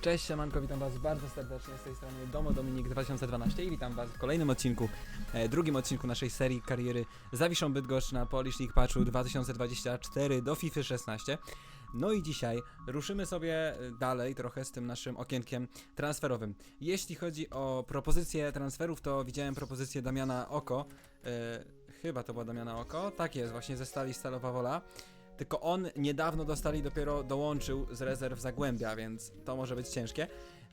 Cześć, siemanko, witam was bardzo serdecznie z tej strony Domo Dominik 2012 i witam was w kolejnym odcinku, e, drugim odcinku naszej serii kariery Zawiszą Bydgoszcz na Polish League Patchu 2024 do FIFA 16. No i dzisiaj ruszymy sobie e, dalej trochę z tym naszym okienkiem transferowym. Jeśli chodzi o propozycje transferów, to widziałem propozycję Damiana Oko, e, chyba to była Damiana Oko, tak jest, właśnie ze Stali Stalowa Wola. Tylko on niedawno dostali dopiero dołączył z rezerw Zagłębia, więc to może być ciężkie.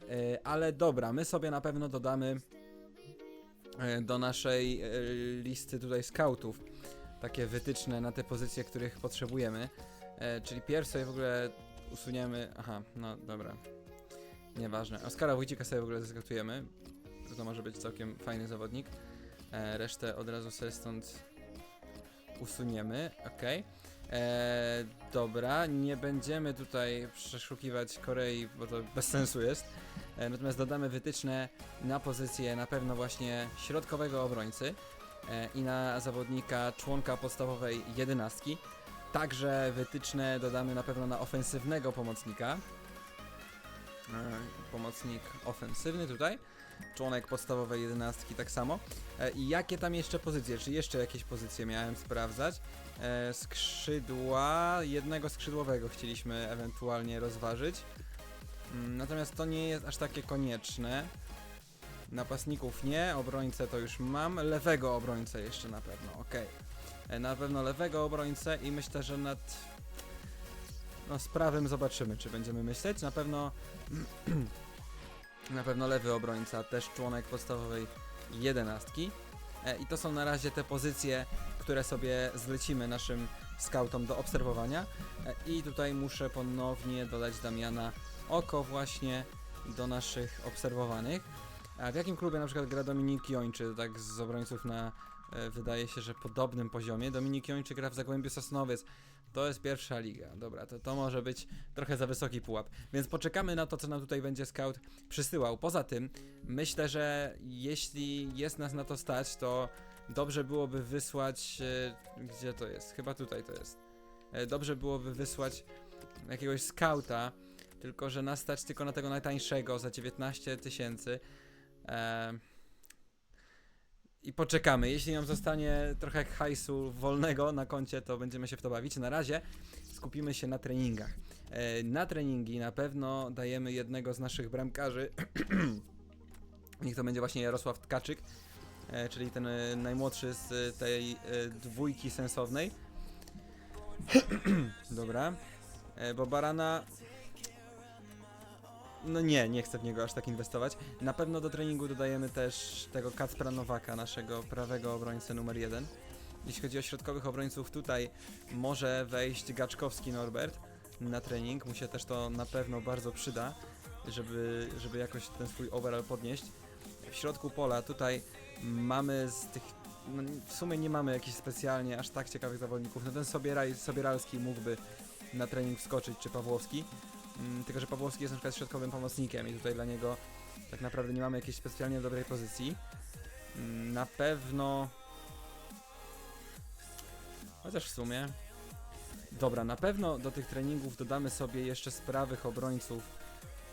E, Ale dobra, my sobie na pewno dodamy e, do naszej e, listy tutaj scoutów takie wytyczne na te pozycje, których potrzebujemy. Czyli pierw sobie w ogóle usuniemy. Aha, no dobra. Nieważne. Oskara Wójcika sobie w ogóle zeskautujemy. To może być całkiem fajny zawodnik. Resztę od razu sobie stąd usuniemy. Okej. Eee, dobra, nie będziemy tutaj przeszukiwać Korei, bo to bez sensu jest. E, natomiast dodamy wytyczne na pozycję na pewno właśnie środkowego obrońcy e, i na zawodnika członka podstawowej jedenastki. Także wytyczne dodamy na pewno na ofensywnego pomocnika. E, pomocnik ofensywny tutaj. Członek podstawowej jedenastki tak samo. E, I jakie tam jeszcze pozycje? Czy jeszcze jakieś pozycje miałem sprawdzać? E, skrzydła, jednego skrzydłowego chcieliśmy ewentualnie rozważyć. Mm, Natomiast to nie jest aż takie konieczne. Napastników nie, obrońcę to już mam. Lewego obrońcę jeszcze na pewno, ok. Na pewno lewego obrońcę i myślę, że nad. No, z prawym zobaczymy, czy będziemy myśleć. Na pewno. na pewno lewy obrońca, też członek podstawowej jedenastki. E, I to są na razie te pozycje, które sobie zlecimy naszym scoutom do obserwowania. E, I tutaj muszę ponownie dodać Damiana Oko właśnie do naszych obserwowanych. A w jakim klubie na przykład gra Dominik Jończy, tak z obrońców na wydaje się, że podobnym poziomie. Dominik Jończy gra w Zagłębiu Sosnowiec. To jest pierwsza liga. Dobra, to to może być trochę za wysoki pułap. Więc poczekamy na to, co nam tutaj będzie scout przysyłał. Poza tym, myślę, że jeśli jest nas na to stać, to dobrze byłoby wysłać. E, gdzie to jest? Chyba tutaj to jest. E, dobrze byłoby wysłać jakiegoś skauta, tylko że nas stać tylko na tego najtańszego za 19 tysięcy. E, I poczekamy. Jeśli nam zostanie trochę hajsu wolnego na koncie, to będziemy się w to bawić. Na razie skupimy się na treningach. E, na treningi na pewno dajemy jednego z naszych bramkarzy. Niech to będzie właśnie Jarosław Tkaczyk, e, czyli ten e, najmłodszy z tej dwójki sensownej. Dobra. Bo Barana. No nie, nie chcę w niego aż tak inwestować. Na pewno do treningu dodajemy też tego Kacpra Nowaka, naszego prawego obrońcę numer jeden. Jeśli chodzi o środkowych obrońców, tutaj może wejść Gaczkowski Norbert na trening. Mu się też to na pewno bardzo przyda, żeby, żeby jakoś ten swój overall podnieść. W środku pola tutaj mamy z tych. No, w sumie nie mamy jakichś specjalnie aż tak ciekawych zawodników. No ten Sobieraj, Sobieralski mógłby na trening wskoczyć, czy Pawłowski. Mm, tylko, że Pawłowski jest na przykład środkowym pomocnikiem i tutaj dla niego tak naprawdę nie mamy jakiejś specjalnie dobrej pozycji. Mm, Na pewno. Chociaż w sumie. Dobra, na pewno do tych treningów dodamy sobie jeszcze z prawych obrońców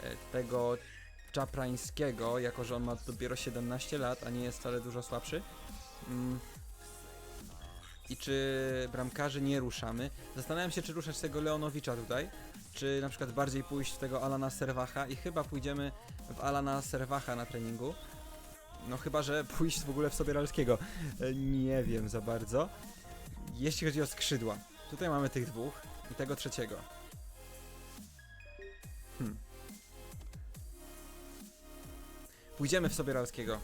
e, tego Czaprańskiego, jako że on ma dopiero 17 lat, a nie jest wcale dużo słabszy. Mm. I czy bramkarzy nie ruszamy? Zastanawiam się, czy ruszać tego Leonowicza tutaj, czy na przykład bardziej pójść w tego Alana Serwacha i chyba pójdziemy w Alana Serwacha na treningu. No chyba, że pójść w ogóle w Sobieralskiego. E, Nie wiem za bardzo. Jeśli chodzi o skrzydła, tutaj mamy tych dwóch i tego trzeciego. Hmm. Pójdziemy w Sobieralskiego.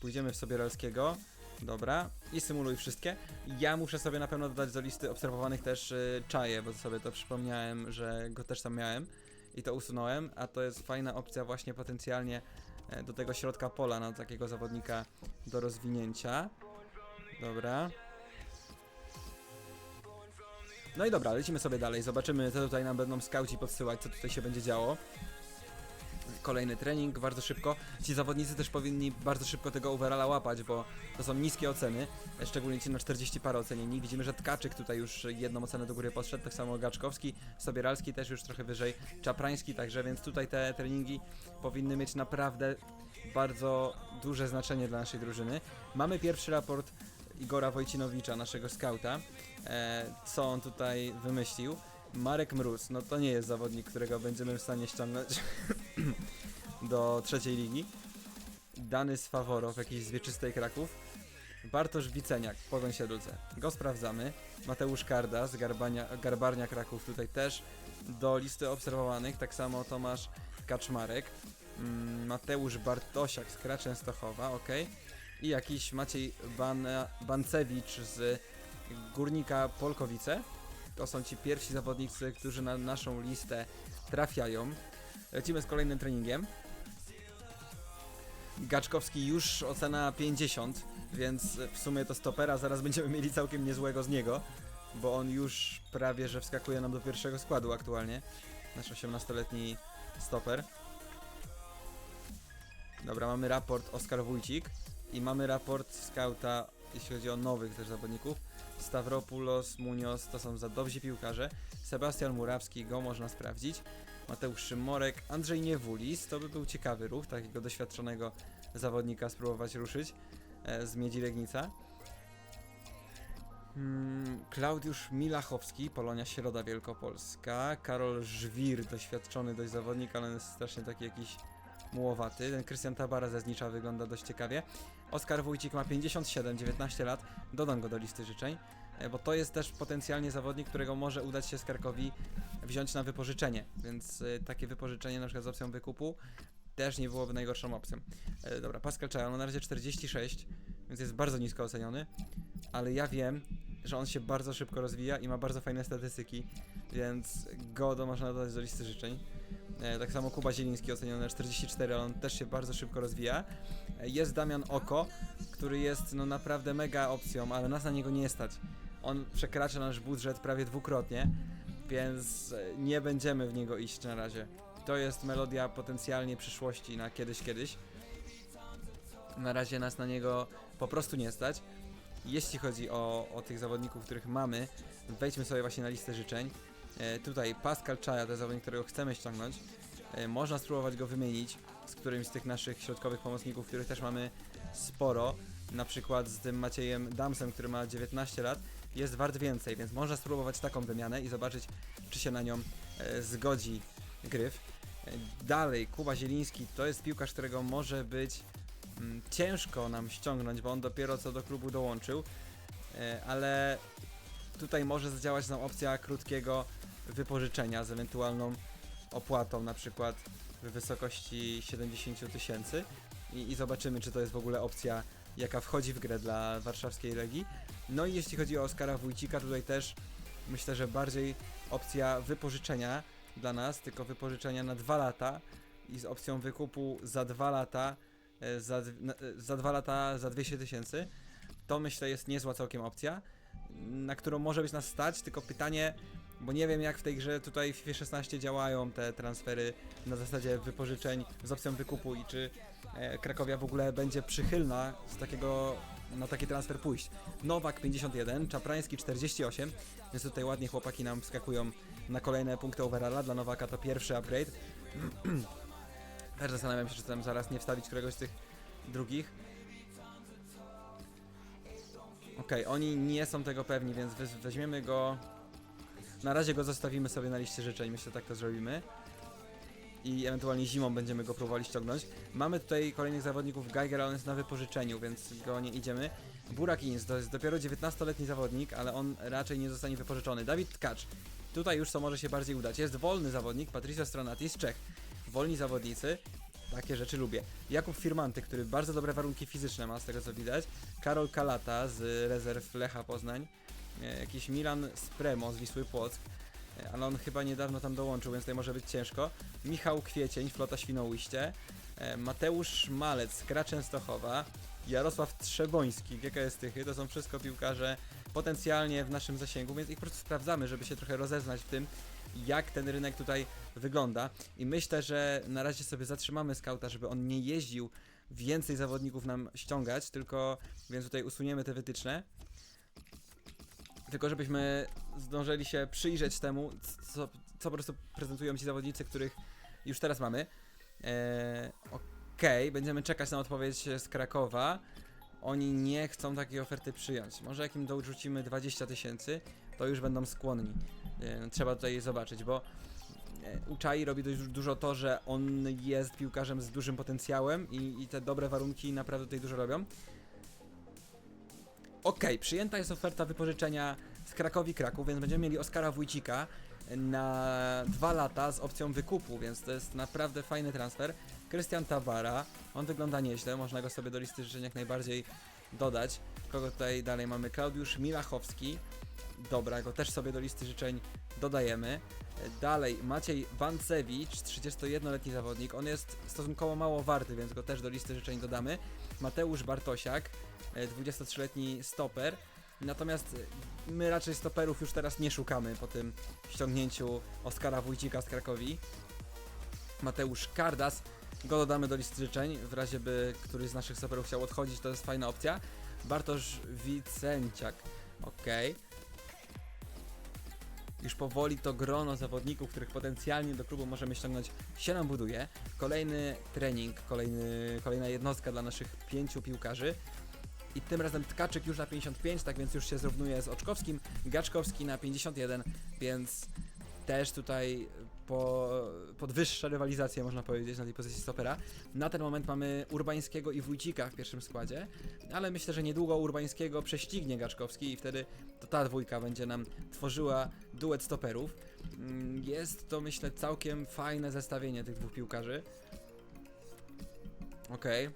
Pójdziemy w Sobieralskiego. Dobra. I symuluj wszystkie. Ja muszę sobie na pewno dodać do listy obserwowanych też y, czaje, bo sobie to przypomniałem, że go też tam miałem i to usunąłem, a to jest fajna opcja właśnie potencjalnie e, do tego środka pola na takiego zawodnika do rozwinięcia. Dobra. No i dobra, lecimy sobie dalej. Zobaczymy, co tutaj nam będą skauci podsyłać, co tutaj się będzie działo. Kolejny trening, bardzo szybko. Ci zawodnicy też powinni bardzo szybko tego overalla łapać, bo to są niskie oceny, szczególnie ci na 40 parę ocenieni. Widzimy, że Tkaczyk tutaj już jedną ocenę do góry podszedł, tak samo Gaczkowski, Sobieralski też już trochę wyżej, Czaprański także, więc tutaj te treningi powinny mieć naprawdę bardzo duże znaczenie dla naszej drużyny. Mamy pierwszy raport Igora Wojcinowicza, naszego skauta. E, co on tutaj wymyślił? Marek Mróz, no to nie jest zawodnik, którego będziemy w stanie ściągnąć do trzeciej ligi. Dany z Faworow, jakiś z Wieczystej Kraków. Bartosz Wiceniak, Pogoń Siedlce. Go sprawdzamy. Mateusz Karda z Garbania, Garbarnia Kraków tutaj też do listy obserwowanych. Tak samo Tomasz Kaczmarek. Mm, Mateusz Bartosiak z Kracz Częstochowa, ok. I jakiś Maciej Ban Bancewicz z Górnika Polkowice. To są ci pierwsi zawodnicy, którzy na naszą listę trafiają. Lecimy z kolejnym treningiem. Gaczkowski już ocena 50, więc w sumie to stopera zaraz będziemy mieli całkiem niezłego z niego, bo on już prawie że wskakuje nam do pierwszego składu aktualnie. Nasz 18-letni stoper. Dobra, mamy raport Oskar Wójcik i mamy raport skauta, jeśli chodzi o nowych też zawodników. Stavropoulos, Munoz to są za dobrzy piłkarze. Sebastian Murawski, go można sprawdzić. Mateusz Szymorek, Andrzej Niewulis, to by był ciekawy ruch, takiego doświadczonego zawodnika spróbować ruszyć e, z Miedzi Legnica. Hmm, Klaudiusz Milachowski, Polonia Środa Wielkopolska. Karol Żwir, doświadczony dość zawodnik, ale jest strasznie taki jakiś mułowaty. Ten Krystian Tabara ze Znicza wygląda dość ciekawie. Oskar Wójcik ma 57, 19 lat. Dodam go do listy życzeń, bo to jest też potencjalnie zawodnik, którego może udać się Skarkowi wziąć na wypożyczenie, więc e, takie wypożyczenie na przykład z opcją wykupu też nie byłoby najgorszą opcją. E, dobra, Pascal Czaja, on na razie 46, więc jest bardzo nisko oceniony, ale ja wiem, że on się bardzo szybko rozwija i ma bardzo fajne statystyki, więc go do można dodać do listy życzeń. E, tak samo Kuba Zieliński oceniony na 44, ale on też się bardzo szybko rozwija. E, jest Damian Oko, który jest no naprawdę mega opcją, ale nas na niego nie stać. On przekracza nasz budżet prawie dwukrotnie, więc e, nie będziemy w niego iść na razie. To jest melodia potencjalnie przyszłości na kiedyś, kiedyś. Na razie nas na niego po prostu nie stać. Jeśli chodzi o, o tych zawodników, których mamy, wejdźmy sobie właśnie na listę życzeń. E, tutaj Pascal Czaja, to jest zawodnik, którego chcemy ściągnąć. E, można spróbować go wymienić z którymś z tych naszych środkowych pomocników, których też mamy sporo. Na przykład z tym Maciejem Damsem, który ma 19 lat, jest wart więcej, więc można spróbować taką wymianę i zobaczyć, czy się na nią e, zgodzi gryf. Dalej, Kuba Zieliński to jest piłkarz, którego może być mm, ciężko nam ściągnąć, bo on dopiero co do klubu dołączył, ale tutaj może zadziałać nam opcja krótkiego wypożyczenia z ewentualną opłatą, na przykład w wysokości 70 tysięcy i, i zobaczymy, czy to jest w ogóle opcja, jaka wchodzi w grę dla warszawskiej Legii. No i jeśli chodzi o Oskara Wójcika, tutaj też myślę, że bardziej opcja wypożyczenia dla nas, tylko wypożyczenia na dwa lata i z opcją wykupu za dwa lata, e, za, e, za dwa lata za 200 tysięcy, to myślę jest niezła całkiem opcja, na którą może być nas stać, tylko pytanie, bo nie wiem jak w tej grze tutaj w FIFA 16 działają te transfery na zasadzie wypożyczeń z opcją wykupu i czy e, Krakowia w ogóle będzie przychylna z takiego, na taki transfer pójść. Nowak 51, Czaprański 48, więc tutaj ładnie chłopaki nam wskakują na kolejne punkty overalla. Dla Nowaka to pierwszy upgrade. Też zastanawiam się, czy tam zaraz nie wstawić któregoś z tych drugich. Okej, oni nie są tego pewni, więc weź- weźmiemy go. Na razie go zostawimy sobie na liście życzeń, myślę, tak to zrobimy. I ewentualnie zimą będziemy go próbowali ściągnąć. Mamy tutaj kolejnych zawodników. Geiger, on jest na wypożyczeniu, więc go nie idziemy. Burak Inz to jest dopiero 19-letni zawodnik, ale on raczej nie zostanie wypożyczony. Dawid Tkacz. Tutaj już co może się bardziej udać. Jest wolny zawodnik, Patricio Stronatis, Czech. Wolni zawodnicy, takie rzeczy lubię. Jakub Firmanty, który bardzo dobre warunki fizyczne ma, z tego co widać. Karol Kalata z rezerw Lecha Poznań. E, Jakiś Milan Spremo z Wisły Płock. E, Ale on chyba niedawno tam dołączył, więc tutaj może być ciężko. Michał Kwiecień, Flota Świnoujście. E, Mateusz Malec z Kra Częstochowa. Jarosław Trzeboński, GKS Tychy. To są wszystko piłkarze potencjalnie w naszym zasięgu, więc ich po prostu sprawdzamy, żeby się trochę rozeznać w tym, jak ten rynek tutaj wygląda. I myślę, że na razie sobie zatrzymamy skauta, żeby on nie jeździł więcej zawodników nam ściągać, tylko więc tutaj usuniemy te wytyczne. Tylko żebyśmy zdążyli się przyjrzeć temu, co, co po prostu prezentują ci zawodnicy, których już teraz mamy. Eee, Okej, będziemy czekać na odpowiedź z Krakowa. Oni nie chcą takiej oferty przyjąć. Może jak im dorzucimy 20 tysięcy, to już będą skłonni. E, trzeba tutaj zobaczyć, bo e, Uczai robi dość dużo to, że on jest piłkarzem z dużym potencjałem i, i te dobre warunki naprawdę tutaj dużo robią. Okej, przyjęta jest oferta wypożyczenia z Krakowi Kraków, więc będziemy mieli Oskara Wójcika na dwa lata z opcją wykupu, więc to jest naprawdę fajny transfer. Krystian Tabara, on wygląda nieźle, można go sobie do listy życzeń jak najbardziej dodać. Kogo tutaj dalej mamy? Klaudiusz Milachowski. Dobra, go też sobie do listy życzeń dodajemy. Dalej Maciej Wancewicz, 31-letni zawodnik. On jest stosunkowo mało warty, więc go też do listy życzeń dodamy. Mateusz Bartosiak, e, 23-letni stoper. Natomiast e, my raczej stoperów już teraz nie szukamy po tym ściągnięciu Oskara Wójcika z Krakowi. Mateusz Kardas, go dodamy do listy życzeń, w razie by któryś z naszych stoperów chciał odchodzić, to jest fajna opcja. Bartosz Wicenciak, okej. Już powoli to grono zawodników, których potencjalnie do klubu możemy ściągnąć, się nam buduje. Kolejny trening, kolejny, kolejna jednostka dla naszych pięciu piłkarzy. I tym razem Tkaczyk już na 55, tak więc już się zrównuje z Oczkowskim. Gaczkowski na 51, więc też tutaj po, podwyższa rywalizację, można powiedzieć, na tej pozycji stopera. Na ten moment mamy Urbańskiego i Wójcika w pierwszym składzie, ale myślę, że niedługo Urbańskiego prześcignie Gaczkowski i wtedy to ta dwójka będzie nam tworzyła duet stoperów. Mm, Jest to, myślę, całkiem fajne zestawienie tych dwóch piłkarzy. Okej.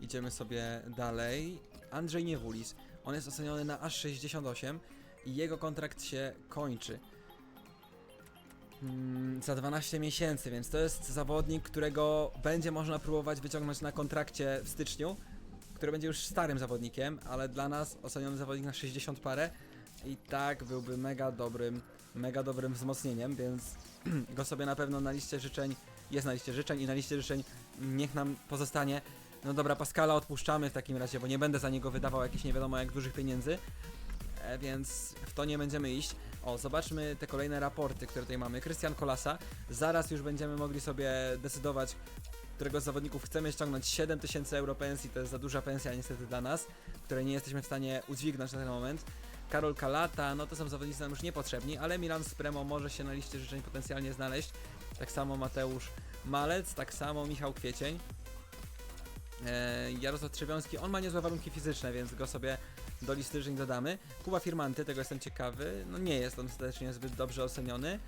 Idziemy sobie dalej. Andrzej Niewulis. On jest oceniony na aż 68 i jego kontrakt się kończy. Mm, za 12 miesięcy, więc to jest zawodnik, którego będzie można próbować wyciągnąć na kontrakcie w styczniu, który będzie już starym zawodnikiem, ale dla nas oceniony zawodnik na 60 parę i tak byłby mega dobrym, mega dobrym wzmocnieniem, więc go sobie na pewno na liście życzeń, jest na liście życzeń i na liście życzeń niech nam pozostanie. No dobra, Pascala odpuszczamy w takim razie, bo nie będę za niego wydawał jakichś nie wiadomo jak dużych pieniędzy, e, więc w to nie będziemy iść. O, zobaczmy te kolejne raporty, które tutaj mamy. Krystian Kolasa, zaraz już będziemy mogli sobie decydować, którego z zawodników chcemy ściągnąć 7000 euro pensji, to jest za duża pensja niestety dla nas, której nie jesteśmy w stanie udźwignąć na ten moment. Karol Kalata, no to są zawodnicy nam już niepotrzebni, ale Milan Spremo może się na liście życzeń potencjalnie znaleźć. Tak samo Mateusz Malec, tak samo Michał Kwiecień. E, Jarosław Trzewiąski, on ma niezłe warunki fizyczne, więc go sobie do listy życzeń dodamy. Kuba Firmanty, tego jestem ciekawy, no nie jest on ostatecznie zbyt dobrze oceniony.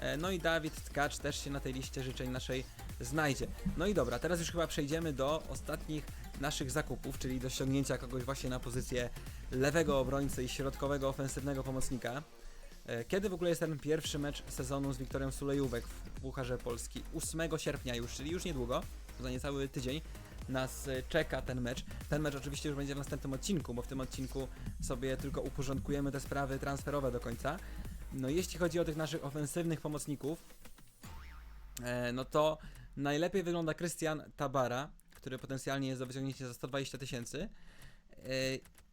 E, No i Dawid Tkacz też się na tej liście życzeń naszej znajdzie. No i dobra, teraz już chyba przejdziemy do ostatnich naszych zakupów, czyli do ściągnięcia kogoś właśnie na pozycję lewego obrońcy i środkowego ofensywnego pomocnika. E, Kiedy w ogóle jest ten pierwszy mecz sezonu z Wiktorią Sulejówek w Pucharze Polski? 8 sierpnia już, czyli już niedługo, za niecały tydzień nas e, czeka ten mecz. Ten mecz oczywiście już będzie w następnym odcinku, bo w tym odcinku sobie tylko uporządkujemy te sprawy transferowe do końca. No jeśli chodzi o tych naszych ofensywnych pomocników, e, no to najlepiej wygląda Krystian Tabara, który potencjalnie jest do wyciągnięcia za 120 tysięcy. E,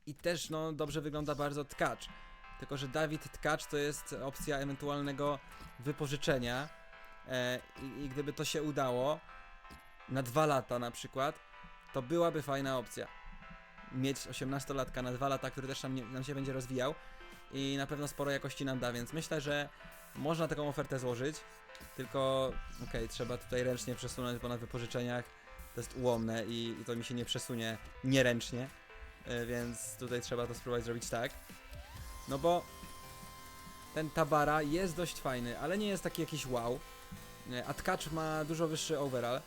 I też no dobrze wygląda bardzo Tkacz. Tylko, że Dawid Tkacz to jest opcja ewentualnego wypożyczenia. I, I gdyby to się udało, na dwa lata na przykład, to byłaby fajna opcja. Mieć 18-latka na dwa lata, który też nam, się będzie rozwijał i na pewno sporo jakości nam da, więc myślę, że można taką ofertę złożyć, tylko okej, trzeba tutaj ręcznie przesunąć, bo na wypożyczeniach to jest ułomne i, i to mi się nie przesunie nieręcznie, e, więc tutaj trzeba to spróbować zrobić tak. No bo ten Tabara jest dość fajny, ale nie jest taki jakiś wow. Nie, A Tkacz ma dużo wyższy overall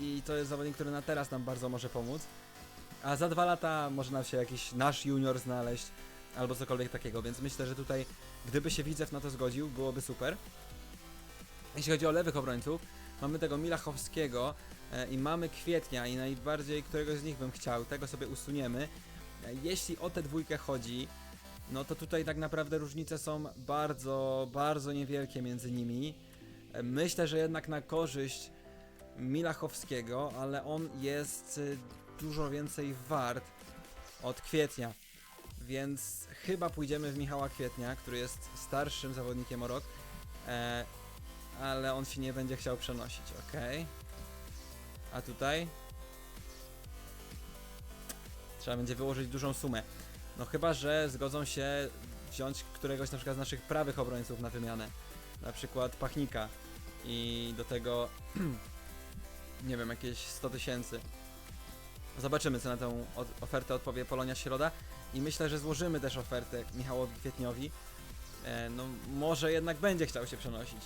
i to jest zawodnik, który na teraz nam bardzo może pomóc. A za dwa lata może nam się jakiś nasz junior znaleźć albo cokolwiek takiego, więc myślę, że tutaj gdyby się Widzew na to zgodził, byłoby super. Jeśli chodzi o lewych obrońców, mamy tego Milachowskiego e, i mamy Kwietnia i najbardziej któregoś z nich bym chciał, tego sobie usuniemy. E, jeśli o tę dwójkę chodzi, no to tutaj tak naprawdę różnice są bardzo, bardzo niewielkie między nimi. E, Myślę, że jednak na korzyść Milachowskiego, ale on jest y, dużo więcej wart od Kwietnia. Więc chyba pójdziemy w Michała Kwietnia, który jest starszym zawodnikiem o rok, e, ale on się nie będzie chciał przenosić, ok? A tutaj? Trzeba będzie wyłożyć dużą sumę. No chyba, że zgodzą się wziąć któregoś na przykład z naszych prawych obrońców na wymianę. Na przykład Pachnika i do tego nie wiem, jakieś 100 tysięcy. Zobaczymy, co na tę od- ofertę odpowie Polonia Środa i myślę, że złożymy też ofertę Michałowi Kwietniowi. E, no, może jednak będzie chciał się przenosić.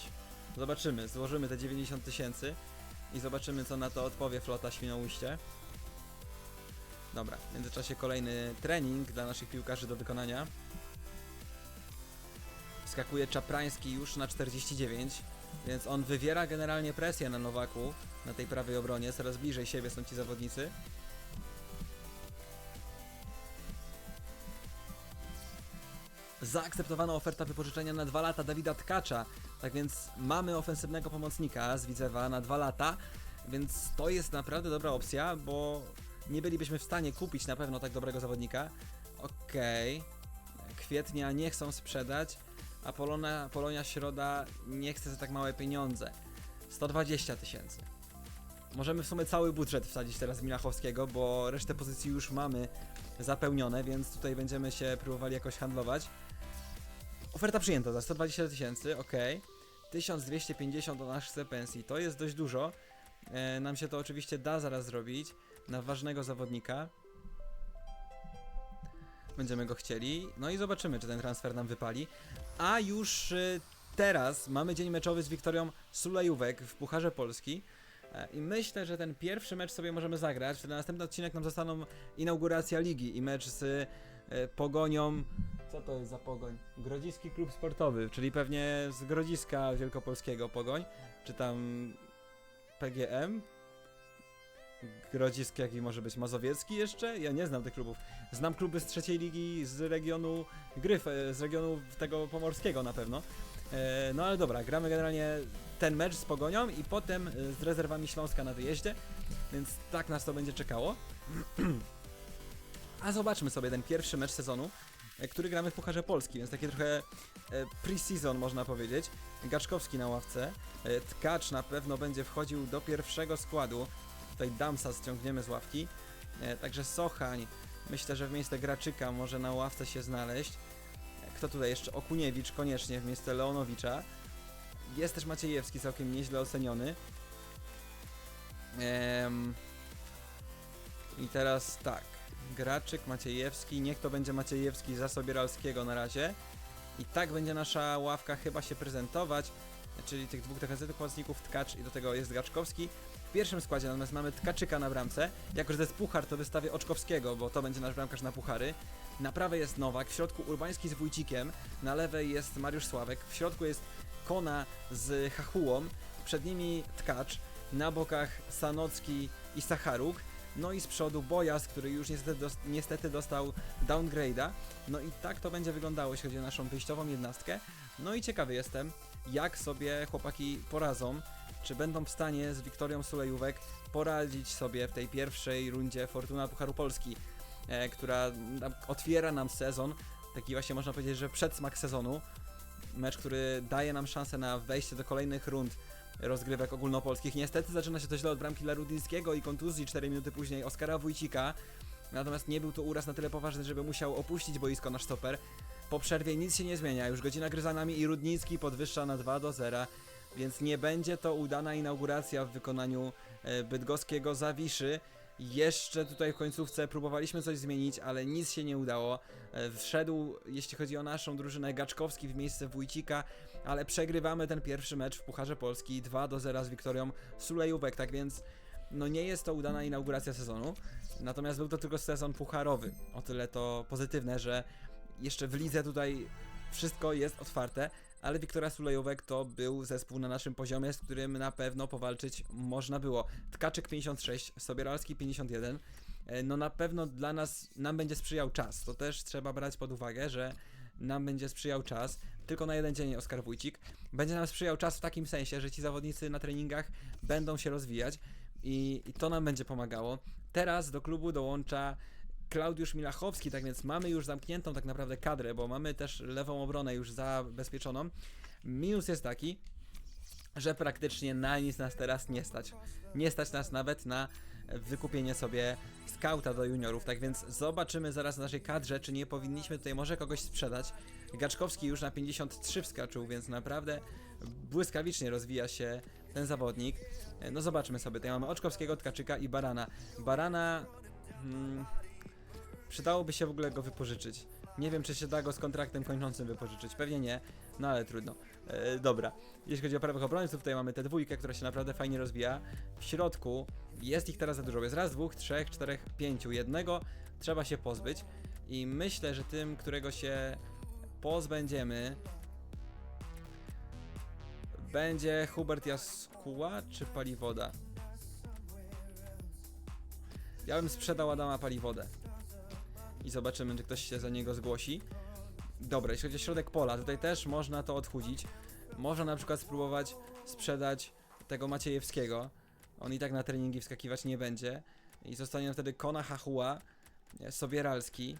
Zobaczymy, złożymy te 90 tysięcy i zobaczymy, co na to odpowie flota Świnoujście. Dobra, w międzyczasie kolejny trening dla naszych piłkarzy do wykonania. Skakuje Czaprański już na 49, więc on wywiera generalnie presję na Nowaku, na tej prawej obronie, coraz bliżej siebie są ci zawodnicy. Zaakceptowano oferta wypożyczenia na 2 lata Dawida Tkacza, tak więc mamy ofensywnego pomocnika z Widzewa na 2 lata, więc to jest naprawdę dobra opcja, bo nie bylibyśmy w stanie kupić na pewno tak dobrego zawodnika. Okej, Kwietnia nie chcą sprzedać, a Polona, Polonia Środa nie chce za tak małe pieniądze. 120 tysięcy. Możemy w sumie cały budżet wsadzić teraz Milachowskiego, bo resztę pozycji już mamy zapełnione, więc tutaj będziemy się próbowali jakoś handlować. Oferta przyjęta za 120 tysięcy, ok. 1250 do nas chce pensji, to jest dość dużo. E, nam się to oczywiście da zaraz zrobić na ważnego zawodnika. Będziemy go chcieli. No i zobaczymy, czy ten transfer nam wypali. A już y, teraz mamy dzień meczowy z Wiktorią Sulejówek w Pucharze Polski. E, I myślę, że ten pierwszy mecz sobie możemy zagrać. Wtedy następny odcinek nam zostaną inauguracja ligi i mecz z e, Pogonią. Co to jest za Pogoń? Grodziski Klub Sportowy, czyli pewnie z Grodziska Wielkopolskiego Pogoń. Czy tam PGM? Grodzisk jaki może być? Mazowiecki jeszcze? Ja nie znam tych klubów. Znam kluby z trzeciej ligi z regionu Gryf, e, z regionu tego pomorskiego na pewno. E, No ale dobra, gramy generalnie ten mecz z Pogonią i potem e, z rezerwami Śląska na wyjeździe, więc tak nas to będzie czekało. A zobaczmy sobie ten pierwszy mecz sezonu, który gramy w Pucharze Polski, więc takie trochę pre-season można powiedzieć. Gaczkowski na ławce, Tkacz na pewno będzie wchodził do pierwszego składu. Tutaj Damsa ściągniemy z ławki. E, Także Sochań, myślę, że w miejsce Graczyka może na ławce się znaleźć. E, Kto tutaj jeszcze? Okuniewicz koniecznie w miejsce Leonowicza. Jest też Maciejewski całkiem nieźle oceniony. Em, I teraz tak. Graczyk, Maciejewski. Niech to będzie Maciejewski za Sobieralskiego na razie. I tak będzie nasza ławka chyba się prezentować. Czyli tych dwóch defensywnych pomocników, Tkacz i do tego jest Gaczkowski. Pierwszym składzie natomiast mamy Tkaczyka na bramce. Jako, że to jest puchar, to wystawię Oczkowskiego, bo to będzie nasz bramkarz na puchary. Na prawej jest Nowak, w środku Urbański z Wójcikiem, na lewej jest Mariusz Sławek, w środku jest Kona z Hachułą, przed nimi Tkacz, na bokach Sanocki i Sacharuk, no i z przodu Bojas, który już niestety, niestety dostał downgrade'a. No i tak to będzie wyglądało, jeśli chodzi o naszą wyjściową jednostkę. No i ciekawy jestem, jak sobie chłopaki poradzą, czy będą w stanie z Wiktorią Sulejówek poradzić sobie w tej pierwszej rundzie Fortuna Pucharu Polski, e, która otwiera nam sezon, taki właśnie można powiedzieć, że przedsmak sezonu. Mecz, który daje nam szansę na wejście do kolejnych rund rozgrywek ogólnopolskich. Niestety zaczyna się to źle od bramki dla Rudyńskiego i kontuzji 4 minuty później Oskara Wójcika. Natomiast nie był to uraz na tyle poważny, żeby musiał opuścić boisko nasz stoper. Po przerwie nic się nie zmienia, już godzina gry za nami i Rudnicki podwyższa na 2 do 0, więc nie będzie to udana inauguracja w wykonaniu e, bydgoskiego Zawiszy. Jeszcze tutaj w końcówce próbowaliśmy coś zmienić, ale nic się nie udało. E, Wszedł, jeśli chodzi o naszą drużynę, Gaczkowski w miejsce Wójcika, ale przegrywamy ten pierwszy mecz w Pucharze Polski 2 do 0 z Wiktorią Sulejówek, tak więc no nie jest to udana inauguracja sezonu. Natomiast był to tylko sezon pucharowy. O tyle to pozytywne, że jeszcze w lidze tutaj wszystko jest otwarte, ale Wiktoria Sulejówek to był zespół na naszym poziomie, z którym na pewno powalczyć można było. Tkaczyk 56, Sobieralski 51. E, No na pewno dla nas, nam będzie sprzyjał czas. To też trzeba brać pod uwagę, że nam będzie sprzyjał czas, tylko na jeden dzień Oskar Wójcik, będzie nam sprzyjał czas w takim sensie, że ci zawodnicy na treningach będą się rozwijać i, i to nam będzie pomagało. Teraz do klubu dołącza Klaudiusz Milachowski, tak więc mamy już zamkniętą tak naprawdę kadrę, bo mamy też lewą obronę już zabezpieczoną. Minus jest taki, że praktycznie na nic nas teraz nie stać. Nie stać nas nawet na wykupienie sobie skauta do juniorów, tak więc zobaczymy zaraz w naszej kadrze, czy nie powinniśmy tutaj może kogoś sprzedać. Gaczkowski już na 53 wskoczył, więc naprawdę błyskawicznie rozwija się ten zawodnik. No zobaczmy sobie, tutaj mamy Oczkowskiego, Tkaczyka i Barana. Barana... Hmm, przydałoby się w ogóle go wypożyczyć. Nie wiem, czy się da go z kontraktem kończącym wypożyczyć. Pewnie nie, no ale trudno. E, dobra, jeśli chodzi o prawych obrońców, tutaj mamy tę dwójkę, która się naprawdę fajnie rozwija. W środku jest ich teraz za dużo. Jest raz, dwóch, trzech, czterech, pięciu. Jednego trzeba się pozbyć. I myślę, że tym, którego się pozbędziemy, będzie Hubert Jaskuła czy Paliwoda? Ja bym sprzedał Adama Paliwodę. I zobaczymy, czy ktoś się za niego zgłosi. Dobra, jeśli chodzi o środek pola, tutaj też można to odchudzić. Można na przykład spróbować sprzedać tego Maciejewskiego. On i tak na treningi wskakiwać nie będzie. I zostanie wtedy Kona Hachua, nie, Sobieralski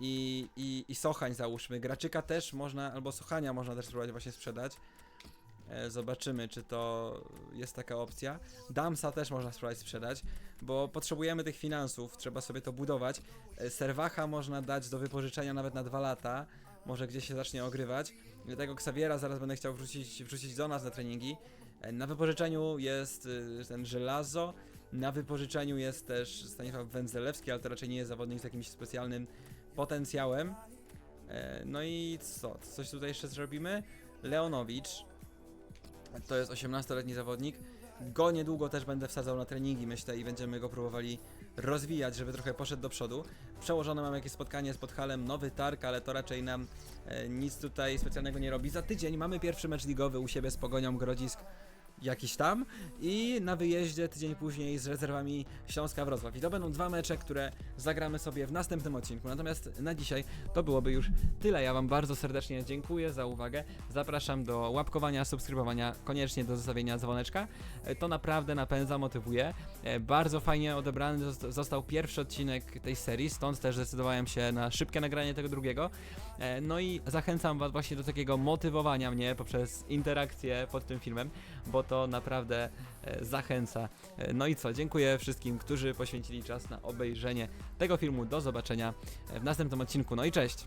i, i, i Sochań załóżmy. Graczyka też można, albo Sochania można też spróbować właśnie sprzedać. E, Zobaczymy, czy to jest taka opcja. Damsa też można spróbować sprzedać, bo potrzebujemy tych finansów, trzeba sobie to budować. E, Serwacha można dać do wypożyczenia nawet na dwa lata, może gdzieś się zacznie ogrywać. Dlatego Xaviera zaraz będę chciał wrzucić, wrzucić do nas na treningi. E, Na wypożyczeniu jest ten Żelazo, na wypożyczeniu jest też Stanisław Wędzelewski, ale to raczej nie jest zawodnik z jakimś specjalnym potencjałem. No i co? Coś tutaj jeszcze zrobimy? Leonowicz, to jest 18-letni zawodnik. Go niedługo też będę wsadzał na treningi, myślę, i będziemy go próbowali rozwijać, żeby trochę poszedł do przodu. Przełożone mam jakieś spotkanie z Podhalem, nowy targ, ale to raczej nam e, nic tutaj specjalnego nie robi. Za tydzień mamy pierwszy mecz ligowy u siebie z Pogonią Grodzisk jakiś tam i na wyjeździe tydzień później z rezerwami Śląska Wrocław. I to będą dwa mecze, które zagramy sobie w następnym odcinku. Natomiast na dzisiaj to byłoby już tyle. Ja Wam bardzo serdecznie dziękuję za uwagę. Zapraszam do łapkowania, subskrybowania, koniecznie do zostawienia dzwoneczka. E, To naprawdę napędza, motywuje. E, Bardzo fajnie odebrany zost- został pierwszy odcinek tej serii, stąd też zdecydowałem się na szybkie nagranie tego drugiego. E, No i zachęcam Was właśnie do takiego motywowania mnie poprzez interakcję pod tym filmem, bo to naprawdę e, zachęca. E, No i co, dziękuję wszystkim, którzy poświęcili czas na obejrzenie tego filmu. Do zobaczenia e, w następnym odcinku. No i cześć!